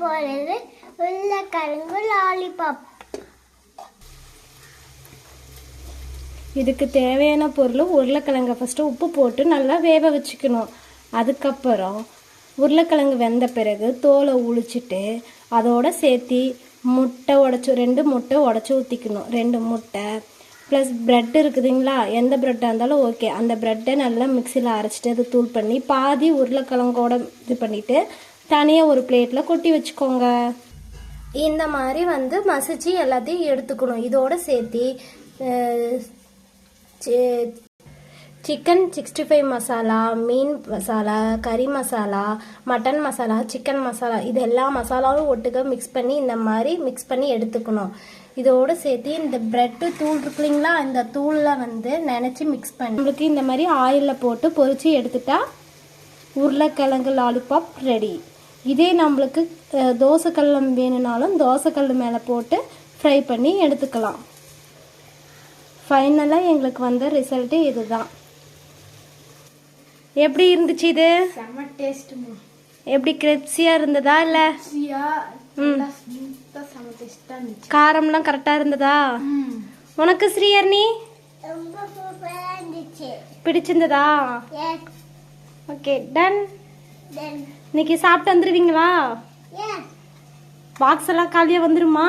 போறது உருளைக்கிழங்கு லாலிபாப் இதுக்கு தேவையான பொருள் உருளைக்கிழங்கை ஃபஸ்ட்டு உப்பு போட்டு நல்லா வேக வச்சுக்கணும். அதுக்கப்புறம் உருளைக்கிழங்கு வெந்த பிறகு தோலை உளிச்சிட்டு அதோட சேர்த்து முட்டை உடச்சி ரெண்டு முட்டை உடச்சி ஊற்றிக்கணும் ரெண்டு முட்டை ப்ளஸ் ப்ரெட் இருக்குதுங்களா? எந்த ப்ரெட்டாக இருந்தாலும் ஓகே அந்த ப்ரெட்டை நல்லா மிக்சியில் அரைச்சிட்டு அது தூள் பண்ணி பாதி உருளைக்கிழங்கோட இது பண்ணிவிட்டு தனியாக ஒரு பிளேட்டில் கொட்டி வச்சுக்கோங்க. இந்த மாதிரி வந்து மசிச்சு எல்லாத்தையும் எடுத்துக்கணும். இதோட சேர்த்து சிக்கன் சிக்ஸ்டி ஃபைவ் மசாலா மீன் மசாலா கறி மசாலா மட்டன் மசாலா சிக்கன் மசாலா இது எல்லா மசாலாவும் ஒட்டுக்க மிக்ஸ் பண்ணி இந்த மாதிரி மிக்ஸ் பண்ணி எடுத்துக்கணும். இதோடு சேர்த்து இந்த ப்ரெட்டு தூள் இருக்கு இல்லைங்களா இந்த தூளில் வந்து நினச்சி மிக்ஸ் பண்ணி நம்மளுக்கு இந்த மாதிரி ஆயிலில் போட்டு பொறிச்சு எடுத்துட்டா உருளைக்கிழங்கு லாலிபாப் ரெடி இதே நம்மளுக்கு அஹ், தோசைக்கல் வேணும்னாலும் தோசைக்கல் மேலே போட்டு ஃப்ரை பண்ணி எடுத்துக்கலாம். ஃபைனலாக எங்களுக்கு வந்த ரிசல்ட்டு இதுதான். எப்படி இருந்துச்சு இது? எப்படி கிரிப்ஸியாக இருந்ததா இல்லை? காரம்லாம் கரெக்டாக இருந்ததா? உனக்கு ஸ்ரீயர்னி பிடிச்சிருந்ததா? எஸ் ஓகே டன் இன்னைக்கு சாப்பிட்டு வந்துடுவீங்களா எஸ் பாக்ஸ் எல்லாம் காலியாக வந்துருமா?